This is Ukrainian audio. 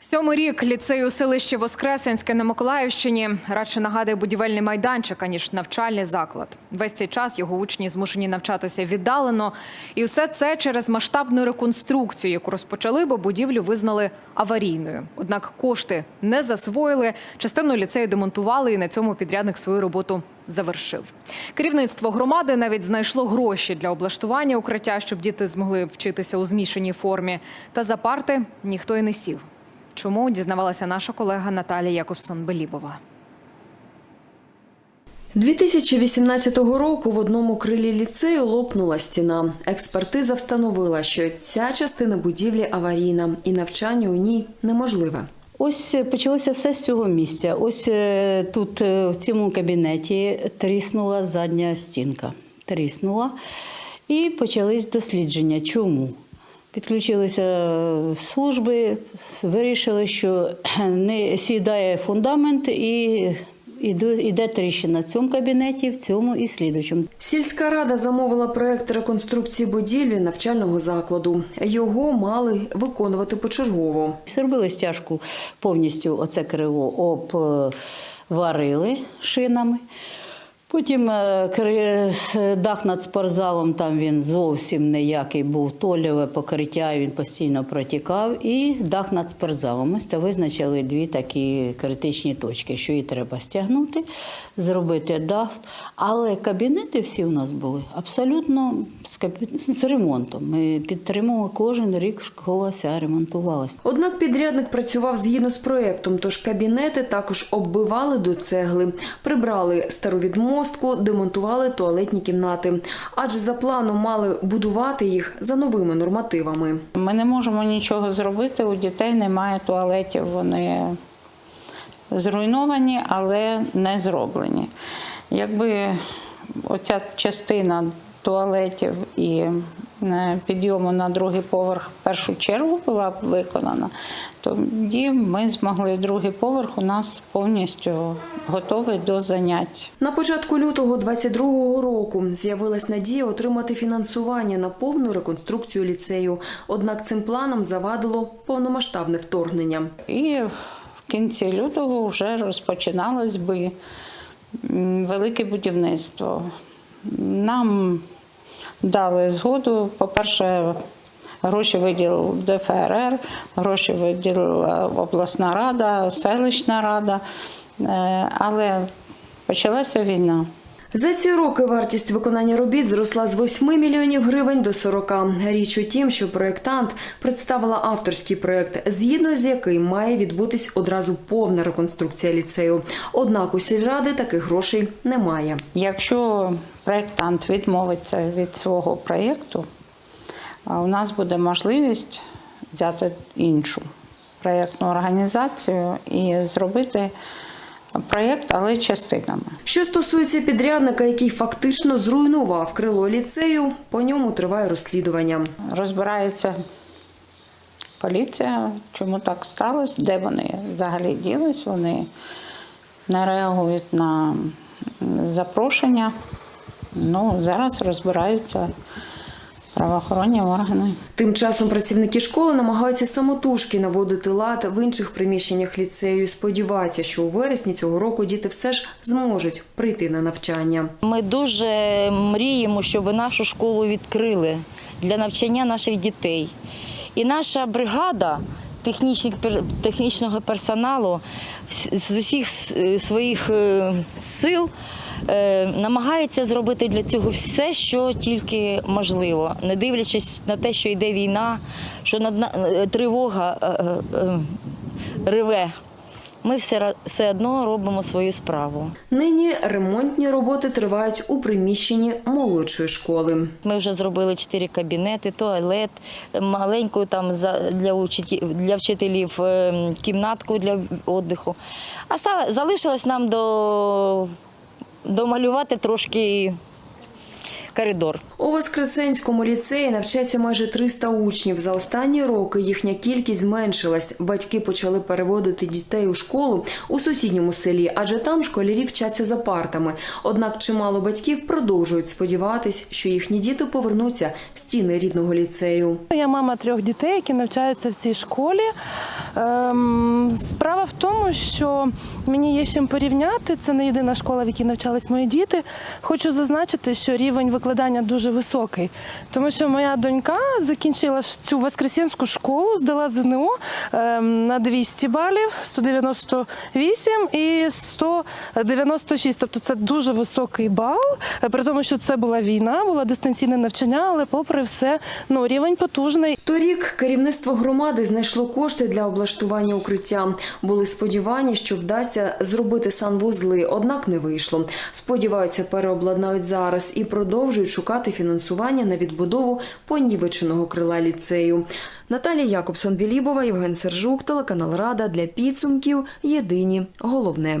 Сьомий рік ліцею селищі Воскресенське на Миколаївщині радше нагадує будівельний майданчик, аніж навчальний заклад. Весь цей час його учні змушені навчатися віддалено. І все це через масштабну реконструкцію, яку розпочали, бо будівлю визнали аварійною. Однак кошти не засвоїли, частину ліцею демонтували, і на цьому підрядник свою роботу завершив. Керівництво громади навіть знайшло гроші для облаштування укриття, щоб діти змогли вчитися у змішаній формі. Та за парти ніхто і не сів. Чому дізнавалася наша колега Наталія Якобсон-Белібова. 2018 року в одному крилі ліцею лопнула стіна. Експертиза встановила, що ця частина будівлі аварійна і навчання у ній неможливе. Ось е, почалося все з цього місця. Ось е, тут, е, в цьому кабінеті, тріснула задня стінка. Тріснула. І почались дослідження. Чому? Підключилися служби, вирішили, що не сідає фундамент і іде тріщина в цьому кабінеті, в цьому і слідучому. Сільська рада замовила проект реконструкції будівлі навчального закладу. Його мали виконувати почергово. Зробили стяжку повністю оце крило обварили шинами. Потім е, дах над спортзалом, там він зовсім ніякий був толєве покриття, він постійно протікав. І дах над спортзалом. Та визначили дві такі критичні точки, що її треба стягнути, зробити дах. Але кабінети всі у нас були абсолютно з, ремонтом. Ми підтримували кожен рік школа вся ремонтувалася. Однак підрядник працював згідно з проектом, тож кабінети також оббивали до цегли, прибрали стару відмостку, демонтували туалетні кімнати. Адже за планом мали будувати їх за новими нормативами. Ми не можемо нічого зробити. У дітей немає туалетів. Вони зруйновані, але не зроблені. Якби оця частина туалетів і підйому на другий поверх в першу чергу була виконана, тоді ми змогли другий поверх у нас повністю готовий до занять. На початку лютого 22-го року з'явилась надія отримати фінансування на повну реконструкцію ліцею. Однак цим планом завадило повномасштабне вторгнення. І в кінці лютого вже розпочиналось би велике будівництво. Нам дали згоду. По-перше, гроші виділив ДФРР, гроші виділила обласна рада, селищна рада. Е, Але почалася війна. За ці роки вартість виконання робіт зросла з 8 мільйонів гривень до 40. Річ у тім, що проєктант представила авторський проєкт, згідно з яким має відбутись одразу повна реконструкція ліцею. Однак у сільради таких грошей немає. Якщо проєктант відмовиться від свого проєкту, у нас буде можливість взяти іншу проєктну організацію і зробити проєкт, але частинами. Що стосується підрядника, який фактично зруйнував крило ліцею, по ньому триває розслідування. Розбирається поліція, чому так сталося, де вони взагалі ділись, вони не реагують на запрошення. Ну, зараз розбираються правоохоронні органи. Тим часом працівники школи намагаються самотужки наводити лад в інших приміщеннях ліцею. і Сподіваються, що у вересні цього року діти все ж зможуть прийти на навчання. Ми дуже мріємо, щоб нашу школу відкрили для навчання наших дітей. І наша бригада технічних пер- технічного персоналу з з усіх своїх е, сил е, намагається зробити для цього все, що тільки можливо, не дивлячись на те, що йде війна, що е, тривога е, реве. Ми все, все одно робимо свою справу. Нині ремонтні роботи тривають у приміщенні молодшої школи. Ми вже зробили чотири кабінети, туалет, маленьку там за для учителів, для вчителів е, кімнатку для віддиху. А залишилось нам до, домалювати трошки коридор. У Воскресенському ліцеї навчається майже 300 учнів. За останні роки їхня кількість зменшилась. Батьки почали переводити дітей у школу у сусідньому селі, адже там школярі вчаться за партами. Однак чимало батьків продовжують сподіватись, що їхні діти повернуться в стіни рідного ліцею. Я мама трьох дітей, які навчаються в цій школі. Ем, справа в тому, що мені є чим порівняти. Це не єдина школа, в якій навчались мої діти. Хочу зазначити, що рівень викладання дуже високий, тому що моя донька закінчила цю воскресенську школу, здала ЗНО ем, на 200 балів, 198 і 196. Тобто це дуже високий бал, при тому, що це була війна, було дистанційне навчання, але попри все, ну рівень потужний. Торік керівництво громади знайшло кошти для облаштування укриття. Були сподівання, що вдасться зробити санвузли, однак не вийшло. Сподіваються, переобладнають зараз і продовжують шукати фінансування на відбудову понівеченого крила ліцею. Наталія Якобсон Білібова, Євген Сержук, телеканал Рада для підсумків. Єдині головне.